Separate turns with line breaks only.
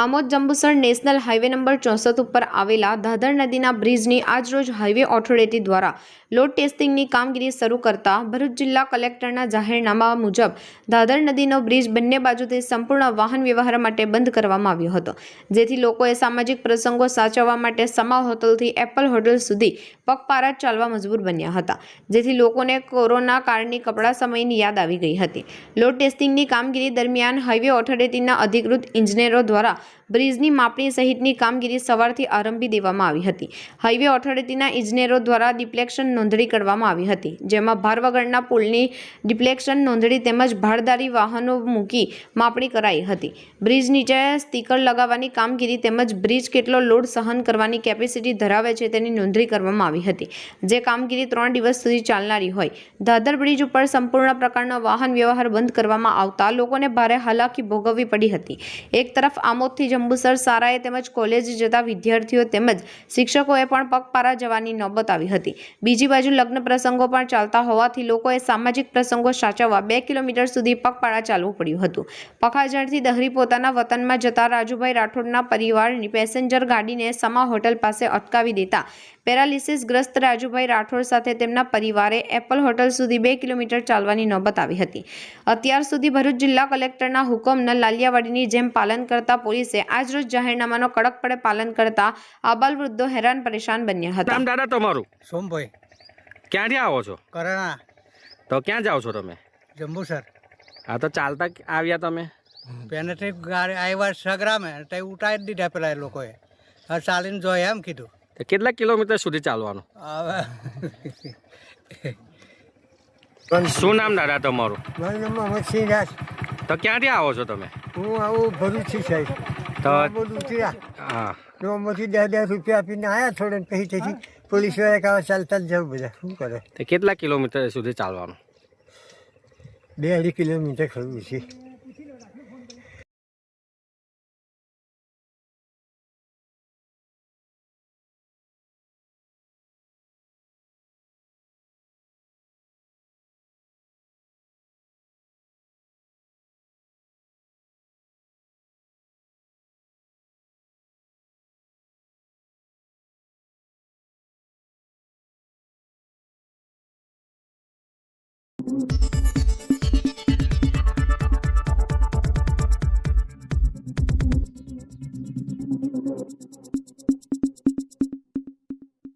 Amod Jambusar national highway number ચોસઠ ઉપર આવેલા દાદર નદીના બ્રિજની આજરોજ હાઈવે ઓથોરિટી દ્વારા લોડ ટેસ્ટિંગની કામગીરી શરૂ કરતા ભરૂચ જિલ્લા કલેક્ટરના જાહેરનામા મુજબ દાદર નદીનો બ્રિજ બંને બાજુથી સંપૂર્ણ વાહન વ્યવહાર માટે બંધ કરવામાં આવ્યો હતો. જેથી લોકોએ સામાજિક પ્રસંગો સાચવવા માટે સમા હોટલથી એપલ હોટલ સુધી પગપારા ચાલવા મજબૂર બન્યા હતા. જેથી લોકોને કોરોના કાળની કપડા સમયની યાદ આવી ગઈ હતી. લોડ ટેસ્ટિંગની કામગીરી દરમિયાન હાઈવે ઓથોરિટીના અધિકૃત ઇજનેરો દ્વારા બ્રિજની માપણી સહિતની કામગીરી સવારથી આરંભી દેવામાં આવી હતી. હાઈવે ઓથોરિટીના ઇજનેરો દ્વારા ડિપ્લેક્શન નોંધણી કરવામાં આવી હતી, જેમાં ભાર વગરના પુલની ડિપ્લેક્શન નોંધણી તેમજ ભારદારી વાહનો મૂકી માપણી કરાઈ હતી. બ્રિજ નીચે સ્ટીકર લગાવવાની કામગીરી તેમજ બ્રિજ કેટલો લોડ સહન કરવાની કેપેસિટી ધરાવે છે તેની નોંધણી કરવામાં આવી હતી, જે કામગીરી ત્રણ દિવસ સુધી ચાલનારી હોય. દાદર બ્રિજ ઉપર સંપૂર્ણ પ્રકારનો વાહન વ્યવહાર બંધ કરવામાં આવતા લોકોને ભારે હાલાકી ભોગવવી પડી હતી. એક તરફ આમોદથી જંબુસર સારાએ તેમજ કોલેજ જતા વિદ્યાર્થીઓ તેમજ શિક્ષકોએ પણ પગપાળા જવાની નોબત આવી હતી. બીજી બાજુ લગ્ન પ્રસંગો પણ ચાલતા હોવાથી લોકોએ સામાજિક પ્રસંગો સાચવવા બે કિલોમીટર સુધી પગપાળા ચાલવું પડ્યું હતું. પખાજણથી દહરી પોતાના વતનમાં જતા રાજુભાઈ રાઠોડના પરિવારની પેસેન્જર ગાડીને સમા હોટલ પાસે અટકાવી દેતા પેરાલિસિસ ગ્રસ્ત રાજુભાઈ રાઠોડ સાથે તેમના પરિવારે એપલ હોટલ સુધી બે કિલોમીટર ચાલવાની નોબત આવી હતી. અત્યાર સુધી ભરૂચ જિલ્લા કલેક્ટરના હુકમના લાલિયાવાડીની જેમ પાલન કરતા પોલીસે આજરોજ જાહેરનામાનો કડકપણે પાલન કરતા આબાલ વૃદ્ધો હેરાન પરેશાન બન્યા હતા.
નામ દાદા તમારું?
સોમભાઈ.
ક્યાંથી આવો છો?
કરાણા.
તો ક્યાં જાઓ છો તમે?
જંબુસર.
હા તો ચાલતા આવ્યા તમે?
પેનેથી ગાડી આવ્યા સગરામે તે ઉતારી દીધા પેલા એ લોકોએ. ચાલીને જોઈએ એમ કીધું.
કેટલા કિલોમીટર સુધી ચાલવાનું? શું નામ દાદા તમારું?
મારું નામ મોહમ્મદ સિંહરાજ
તો ક્યાંથી આવો છો તમે?
હું આવું ભરૂચથી સાહેબ
તો હા.
નોમાંથી દસ દસ રૂપિયા આપીને આવ્યા થોડે પછી તેથી પોલીસવાળા કાવા ચાલતા જ જવું બધા. શું કરે?
તો કેટલા કિલોમીટર સુધી ચાલવાનું?
બે અઢી કિલોમીટર ખરું છે. Thank you.